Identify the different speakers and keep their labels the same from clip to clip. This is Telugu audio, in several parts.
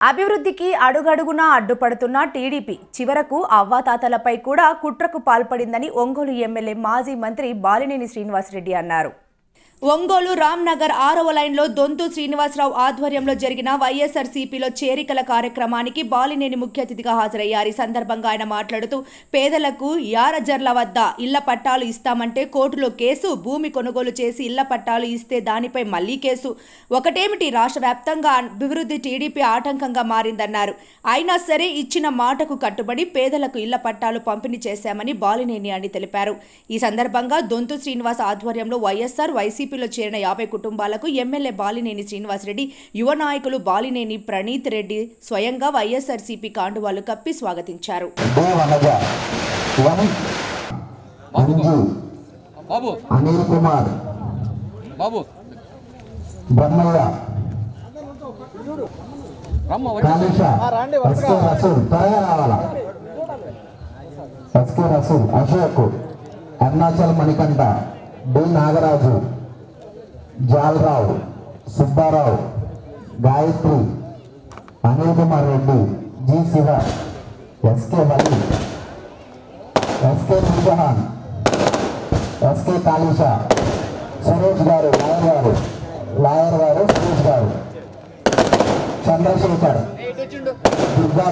Speaker 1: అభివృద్ధికి అడుగడుగునా అడ్డుపడుతున్న టీడీపీ చివరకు అవ్వాతాతలపై కూడా కుట్రకు పాల్పడిందని ఒంగోలు ఎమ్మెల్యే మాజీ మంత్రి బాలినేని శ్రీనివాసరెడ్డి అన్నారు. ఒంగోలు రామ్నగర్ ఆరవ లైన్లో దొంతు శ్రీనివాసరావు ఆధ్వర్యంలో జరిగిన వైఎస్ఆర్సీపీలో చేరికల కార్యక్రమానికి బాలినేని ముఖ్య అతిథిగా హాజరయ్యారు. ఈ సందర్భంగా ఆయన మాట్లాడుతూ పేదలకు యారజర్ల వద్ద ఇళ్ళ పట్టాలు ఇస్తామంటే కోర్టులో కేసు భూమి కొనుగోలు చేసి ఇళ్ళ పట్టాలు ఇస్తే దానిపై మళ్ళీ కేసు. ఒకటేమిటి? రాష్ట్ర వ్యాప్తంగా అభివృద్ధి టీడీపీ ఆటంకంగా మారిందన్నారు. అయినా సరే ఇచ్చిన మాటకు కట్టుబడి పేదలకు ఇళ్ళ పట్టాలు పంపిణీ చేశామని బాలినేని అని తెలిపారు. ఈ సందర్భంగా దొంతు శ్రీనివాస్ ఆధ్వర్యంలో వైఎస్ఆర్ వైసీపీ వైసీపీలో చేరిన యాభై కుటుంబాలకు ఎమ్మెల్యే బాలినేని శ్రీనివాసరెడ్డి యువ నాయకులు బాలినేని ప్రణీత్ రెడ్డి స్వయంగా వైఎస్ఆర్సీపీ కాండువాలు కప్పి స్వాగతించారు.
Speaker 2: Anil Kumar.
Speaker 3: Babu.
Speaker 2: Ashok Arunachal Manikanta D. Nagaraju. Jalarao Subbarao Gayatri Anil Kumar Reddy G Shiva SK Vali SK Nujahan SK Kalisha Suresh garu lawyer garu lawyer గారు సురేష్ గారు. చంద్రశేఖర్ దుర్గా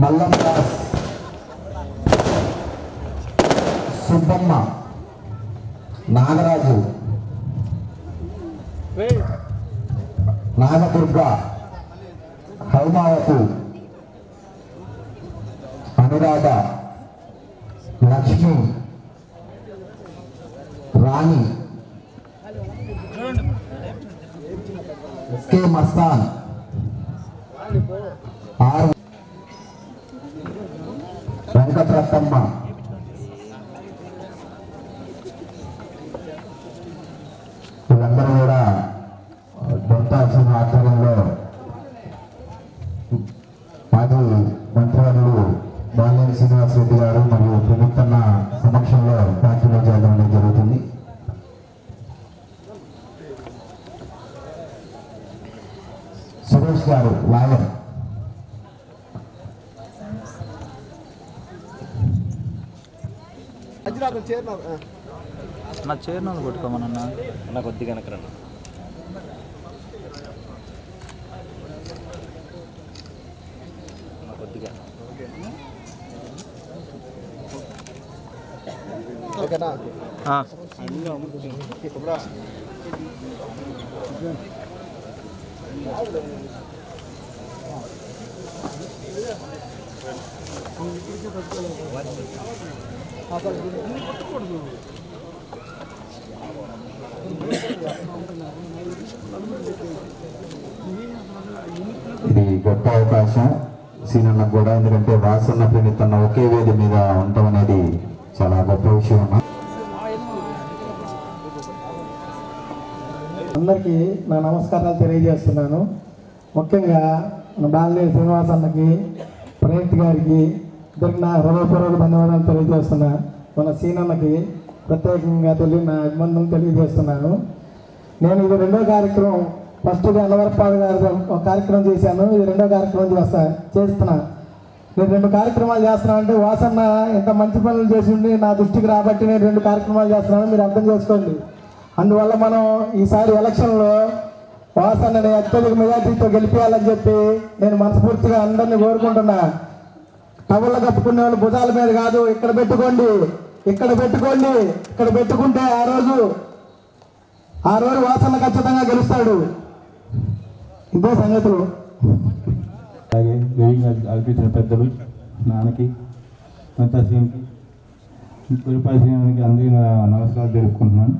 Speaker 2: మల్లం దాస్ సుబ్బమ్మ నాగరాజు నాగదుర్గ హైమావతి అనురాధ లక్ష్మి రాణి కే మస్తాన్ ఆర్ వీళ్ళందరూ కూడా దొంతాల్సిన ఆధ్వర్యంలో మాజీ మంత్రివర్యులు బాలినేని శ్రీనివాస్ రెడ్డి గారు మరియు ప్రభుత్వ సమక్షంలో ఫ్యాక్టరీలో చేయడం జరుగుతుంది. సురేష్ గారు లాయర్.
Speaker 4: నా చైర్ను కొట్టుకోమనన్నా.
Speaker 3: నా కొద్దిగా వెనకరన్న. నా కొద్దిగా.
Speaker 2: ఇది గొప్ప అవకాశం. సీనన్నకు కూడా ఎందుకంటే వాసన్న ప్రణితన్న ఒకే వేది మీద ఉండటం అనేది చాలా గొప్ప విషయం
Speaker 5: అందరికీ నా నమస్కారాలు తెలియజేస్తున్నాను. ముఖ్యంగా మన శ్రీనివాస్ అన్నకి ప్రణీత్ గారికి దొరికిన హృదయపూర్వక ధన్యవాదాలు తెలియజేస్తున్నా. మన సీనన్నకి ప్రత్యేకంగా తెలియ నా అభినందనలు తెలియజేస్తున్నాను. నేను ఇది రెండో కార్యక్రమం ఫస్ట్ అన్నవరపాడు గారు ఒక కార్యక్రమం చేశాను. ఇది రెండో కార్యక్రమం చేస్తా చేస్తున్నా. నేను రెండు కార్యక్రమాలు చేస్తున్నాను అంటే వాసన్న ఇంత మంచి పనులు చేసి ఉండి నా దృష్టికి రాబట్టి నేను రెండు కార్యక్రమాలు చేస్తున్నాను మీరు అర్థం చేసుకోండి. అందువల్ల మనం ఈసారి ఎలక్షన్లో వాసన్నని అత్యధిక మెజార్టీతో గెలిపేయాలని చెప్పి నేను మనస్ఫూర్తిగా అందరినీ కోరుకుంటున్నా. టవల్ కప్పుకునే వాళ్ళు భుజాల మీద కాదు. ఇక్కడ పెట్టుకోండి. ఇక్కడ పెట్టుకోండి. ఇక్కడ పెట్టుకుంటే ఆ రోజు ఆ రోజు వాసన ఖచ్చితంగా గెలుస్తాడు. ఇదే సంగతులు.
Speaker 6: అలాగే వేగంగా అల్పించిన పెద్దలు నాన్నకి మంతాశ్రీకి పురపాశ్రీకి అందరికీ నమస్కారాలు తెలుపుకుంటున్నాను.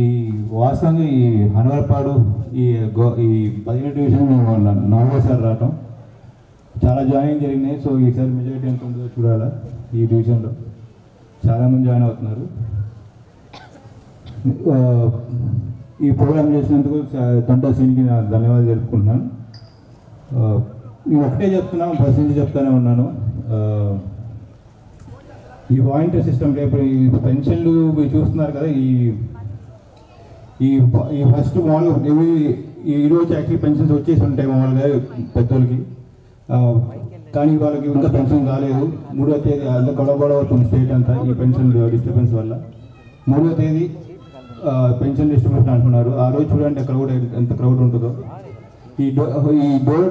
Speaker 6: ఈ వాస్తవంగా ఈ హనవరపాడు ఈ గో ఈ పదిహేడు డివిజన్ మేము నాలుగోసారి రావటం చాలా జాయిన్ జరిగినాయి. సో ఈసారి మెజారిటీ ఎంత ఉందో చూడాలా ఈ డివిజన్లో చాలామంది జాయిన్ అవుతున్నారు. ఈ ప్రోగ్రామ్ చేసినందుకు తొంట సీన్కి నా ధన్యవాదాలు తెలుపుకుంటున్నాను. ఆ, నేను ఒకటే చెప్తున్నాను ఫస్ట్ నుంచి చెప్తానే ఉన్నాను. ఈ వాలంటీర్ సిస్టమ్ రేపు ఈ పెన్షన్లు మీరు చూస్తున్నారు కదా ఈ ఈ ఈ ఫస్ట్ మామూలుగా ఇవి ఈ రోజు యాక్చువల్లీ పెన్షన్స్ వచ్చేసి ఉంటాయి మామూలుగా పెద్దోళ్ళకి. కానీ వాళ్ళకి ఇంకా పెన్షన్ రాలేదు. మూడో తేదీ అంత గొడవ గొడవ అవుతుంది స్టేట్ అంతా ఈ పెన్షన్ డిస్టర్బెన్స్ వల్ల. మూడో తేదీ పెన్షన్ డిస్టర్బెన్స్ అంటున్నారు. ఆ రోజు చూడండి అక్కడ కూడా ఎంత క్రౌడ్ ఉంటుందో. ఈ డో ఈ డోర్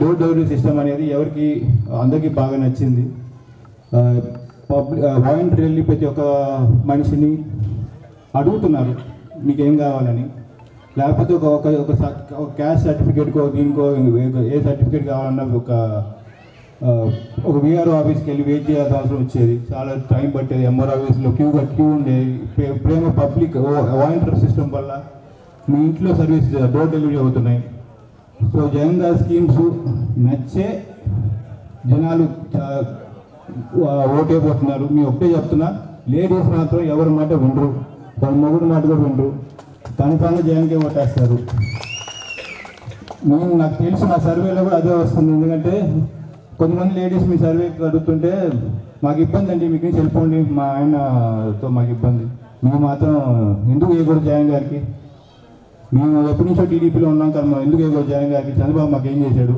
Speaker 6: డోర్ డెలివరీ సిస్టమ్ అనేది ఎవరికి అందరికీ బాగా నచ్చింది. పబ్లిక్ వాలంటీర్ వెళ్ళి ప్రతి ఒక్క మనిషిని అడుగుతున్నారు. మీకు ఏం కావాలని? లేకపోతే ఒక ఒక ఒక స- క్యాస్ట్ సర్టిఫికేట్కో దీనికో ఏ- సర్టిఫికేట్ కావాలన్నా ఒక ఒక విఆర్ఓ ఆఫీస్కి వెళ్ళి వెయిట్ చేయాల్సిన అవసరం వచ్చేది. చాలా టైం పట్టేది. ఎంఆర్ ఆఫీస్లో క్యూ క్యూ ఉండేది ప్రేమ పబ్లిక్ వాలంటీర్ సిస్టమ్ వల్ల మీ ఇంట్లో సర్వీస్ డోర్ డెలివరీ అవుతున్నాయి. సో జగన్ గారి స్కీమ్స్ నచ్చే జనాలు చా- పోతున్నారు మీ ఒకటే చెప్తున్నా. లేడీస్ మాత్రం ఎవరి మాట వినరు. వాళ్ళ మొగుడు మాట కూడా వినరు. కన్ఫామ్గా జగన్కే ఓటేస్తారు నేను నాకు తెలిసి నా సర్వేలో కూడా అదే వస్తుంది. ఎందుకంటే కొంతమంది లేడీస్ మీ సర్వే అడుగుతుంటే మాకు ఇబ్బంది అండి మీకు నుంచి వెళ్ళిపోండి మా ఆయనతో మాకు ఇబ్బంది. మేము మాత్రం ఎందుకు వేయకూడదు జగన్ గారికి? మేము ఎప్పటి నుంచో టీడీపీలో ఉన్నాం కానీ మనం ఎందుకు వేయకూడదు జగన్ గారికి? చంద్రబాబు మాకు ఏం చేశాడు?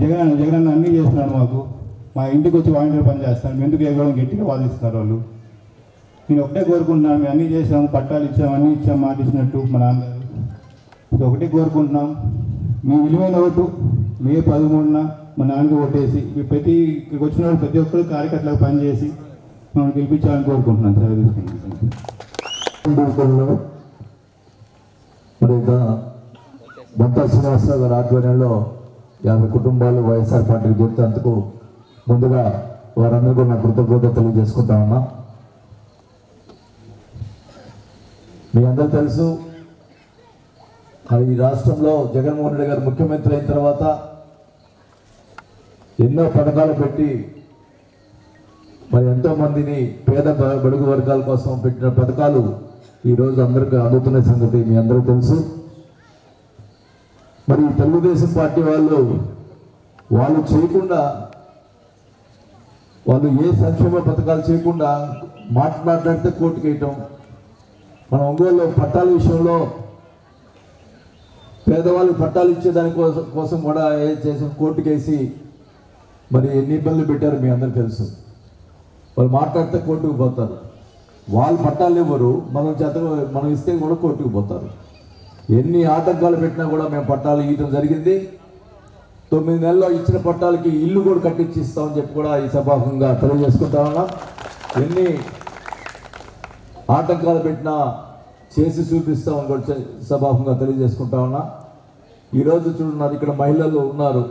Speaker 6: జగన్ అన్న జగన్ అన్నీ చేస్తున్నాడు మాకు. మా ఇంటికి వచ్చి వాలంటీర్ పని చేస్తాను ఎందుకు వేయకూడదు గట్టిగా వాదిస్తున్నారు వాళ్ళు? నేను ఒకటే కోరుకుంటున్నాను మేము అన్నీ చేసాము పట్టాలు ఇచ్చాం అన్నీ ఇచ్చాము మాట ఇచ్చినట్టు మా నాన్నగారు. ఇది ఒకటే కోరుకుంటున్నాం. మీ విలువైన ఓటు మే పదమూడున మా నాన్నకి ఓటేసి మీ ప్రతి ఇక్కడికి వచ్చిన వాళ్ళు ప్రతి ఒక్కరు కార్యకర్తలకు పనిచేసి మనం గెలిపించాలని కోరుకుంటున్నాను సార్.
Speaker 7: మరి బొంతా శ్రీనివాసరావు గారి ఆధ్వర్యంలో యాభై కుటుంబాలు వైఎస్ఆర్ పార్టీకి అందుకు ముందుగా వారందరూ నా కృతజ్ఞత తెలియజేసుకుంటా ఉన్నాం. మీ అందరూ తెలుసు ఈ రాష్ట్రంలో జగన్మోహన్ రెడ్డి గారు ముఖ్యమంత్రి అయిన తర్వాత ఎన్నో పథకాలు పెట్టి మరి ఎంతో మందిని పేద బడుగు వర్గాల కోసం పెట్టిన పథకాలు ఈ రోజు అందుతున్న సంగతి మీ అందరూ తెలుసు. మరి తెలుగుదేశం పార్టీ వాళ్ళు వాళ్ళు చేయకుండా వాళ్ళు ఏ సంక్షేమ పథకాలు చేయకుండా మాట్లాడితే కోర్టుకేయటం మన ఒంగోలు పట్టాల విషయంలో పేదవాళ్ళకి పట్టాలు ఇచ్చేదాని కోసం కోసం కూడా ఏ చేసిన కోర్టుకేసి మరి ఎన్ని ఇబ్బందులు పెట్టారు మీ అందరికి తెలుసు. వాళ్ళు మాట్లాడితే కోర్టుకు పోతారు. వాళ్ళు పట్టాలు ఇవ్వరు. మనం చేత మనం ఇస్తే కూడా కోర్టుకు పోతారు. ఎన్ని ఆటంకాలు పెట్టినా కూడా మేము పట్టాలు ఇవ్వడం జరిగింది. తొమ్మిది నెలల్లో ఇచ్చిన పట్టాలకి ఇల్లు కూడా కట్టించి ఇస్తామని చెప్పి కూడా ఈ సభాముఖంగా తెలియజేసుకుంటా ఉన్నాం. ఎన్ని ఆటంకాలు పెట్టినా చేసి చూపిస్తామని కూడా సభాముగా తెలియజేసుకుంటా ఉన్నా. ఈరోజు చూడున్నారు ఇక్కడ మహిళలు ఉన్నారు.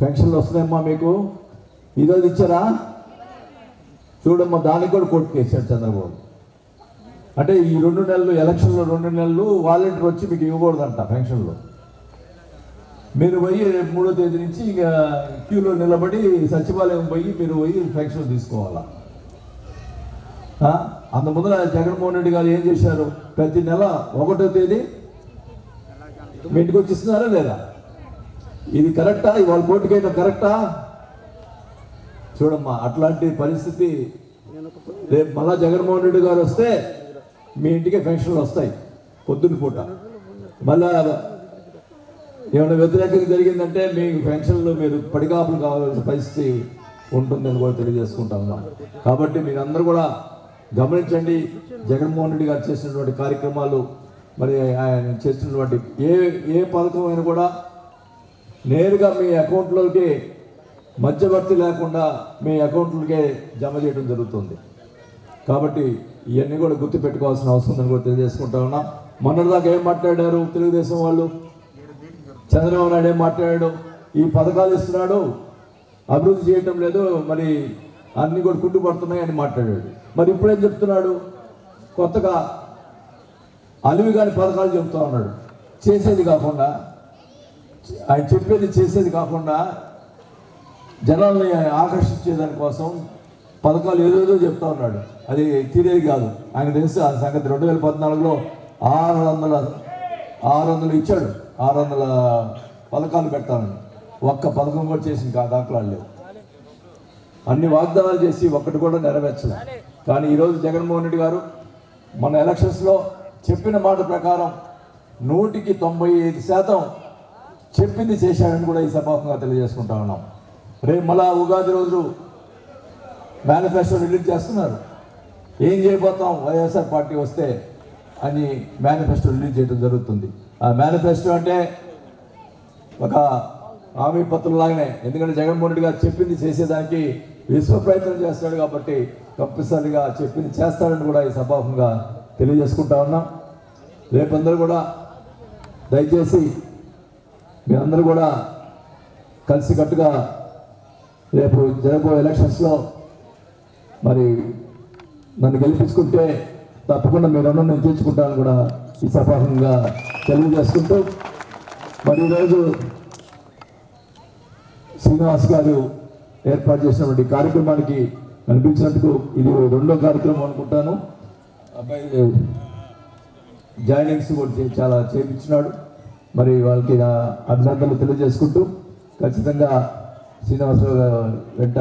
Speaker 7: పెన్షన్లు వస్తున్నాయమ్మా మీకు. ఈరోజు ఇచ్చారా? చూడమ్మా దానికి కూడా కోర్టు వేసాడు చంద్రబాబు. అంటే ఈ రెండు నెలలు ఎలక్షన్లో రెండు నెలలు వాలంటీర్ వచ్చి మీకు ఇవ్వకూడదంట పెన్షన్లో మీరు పోయి రేపు మూడో తేదీ నుంచి ఇక క్యూలో నిలబడి సచివాలయం పోయి మీరు పోయి పెన్షన్ తీసుకోవాలా? అంత ముందర జగన్మోహన్ రెడ్డి గారు ఏం చేశారు? ప్రతి నెల ఒకటో తేదీ మీ ఇంటికి వచ్చి ఇస్తున్నారా లేదా? ఇది కరెక్టా? ఇవాళ కోర్టుకైనా కరెక్టా? చూడమ్మా అట్లాంటి పరిస్థితి రేపు మళ్ళా జగన్మోహన్ రెడ్డి గారు వస్తే మీ ఇంటికి పెన్షన్లు వస్తాయి పొద్దున్న పూట. మళ్ళా ఏమైనా వ్యతిరేకత జరిగిందంటే మీ పెన్షన్లు మీరు పడికాపులు కావాల్సిన పరిస్థితి ఉంటుందని కూడా తెలియజేసుకుంటాం కాబట్టి మీరందరూ కూడా గమనించండి జగన్మోహన్ రెడ్డి గారు చేసినటువంటి కార్యక్రమాలు మరి ఆయన చేసినటువంటి ఏ ఏ పథకం అయినా కూడా నేరుగా మీ అకౌంట్లోకి మధ్యవర్తి లేకుండా మీ అకౌంట్లకే జమ చేయడం జరుగుతుంది. కాబట్టి ఇవన్నీ కూడా గుర్తుపెట్టుకోవాల్సిన అవసరం ఉందని కూడా తెలియజేసుకుంటా ఉన్నాం. మొన్నటిదాకా ఏం మాట్లాడారు తెలుగుదేశం వాళ్ళు? చంద్రబాబు నాయుడు ఏం మాట్లాడాడు? ఈ పథకాలు ఇస్తున్నాడు? అభివృద్ధి చేయటం లేదు మరి అన్నీ కూడా కుంటుపడుతున్నాయి పడుతున్నాయని మాట్లాడాడు. మరి ఇప్పుడేం చెప్తున్నాడు? కొత్తగా అలివి కాని పథకాలు చెప్తా ఉన్నాడు. చేసేది కాకుండా ఆయన చెప్పేది చేసేది కాకుండా జనాల్ని ఆకర్షించే దానికోసం పథకాలు ఏదేదో చెప్తా ఉన్నాడు. అది తీరేది కాదు. ఆయన తెలుసు ఆ సంగతి రెండు వేల పద్నాలుగులో ఆరు వందల ఆరు వందలు ఇచ్చాడు. ఆరు వందల పథకాలు పెడతానని. ఒక్క పథకం కూడా చేసిన కా దాఖలాలు లేవు. అన్ని వాగ్దానాలు చేసి ఒక్కటి కూడా నెరవేర్చలే. కానీ ఈరోజు జగన్మోహన్ రెడ్డి గారు మన ఎలక్షన్స్లో చెప్పిన మాట ప్రకారం నూటికి తొంభై ఐదు శాతం చెప్పింది చేశాడని కూడా ఈ సభాముఖంగా తెలియజేసుకుంటా ఉన్నాం. రేపు మళ్ళా ఉగాది రోజు మేనిఫెస్టో రిలీజ్ చేస్తున్నారు. ఏం చేయబోతాం? వైఎస్ఆర్ పార్టీ వస్తే అని మేనిఫెస్టో రిలీజ్ చేయడం జరుగుతుంది. ఆ మేనిఫెస్టో అంటే ఒక హామీ పత్రం లాగానే ఎందుకంటే జగన్మోహన్ రెడ్డి గారు చెప్పింది చేసేదానికి విశ్వ ప్రయత్నం చేస్తాడు కాబట్టి కంపల్సరీగా చెప్పింది చేస్తాడని కూడా ఈ సభాముఖంగా తెలియజేసుకుంటా ఉన్నాం. రేపందరూ కూడా దయచేసి మీరందరూ కూడా కలిసికట్టుగా రేపు జరగబోయే ఎలక్షన్స్లో మరి నన్ను గెలిపించుకుంటే తప్పకుండా మీరు రుణం నేను తీర్చుకుంటానని కూడా ఈ సభాముఖంగా తెలియజేసుకుంటూ మరి ఈరోజు శ్రీనివాస్ గారు ఏర్పాటు చేసినటువంటి కార్యక్రమానికి అనిపించినందుకు ఇది రెండో కార్యక్రమం అనుకుంటాను. అబ్బాయి జాయినింగ్స్ కూడా చాలా చేపించినాడు. మరి వాళ్ళకి నా అభినందనలు తెలియజేసుకుంటూ ఖచ్చితంగా శ్రీనివాసరావు వెంట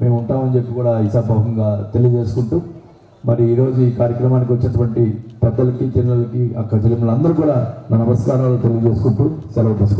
Speaker 7: మేము ఉంటామని చెప్పి కూడా ఈ సభాముఖంగా తెలియజేసుకుంటూ మరి ఈరోజు ఈ కార్యక్రమానికి వచ్చినటువంటి పెద్దలకి చిన్నలకి అక్క చెల్లెమ్మలందరూ కూడా నా నమస్కారాలు తెలియజేసుకుంటూ సెలవు తీసుకుంటాం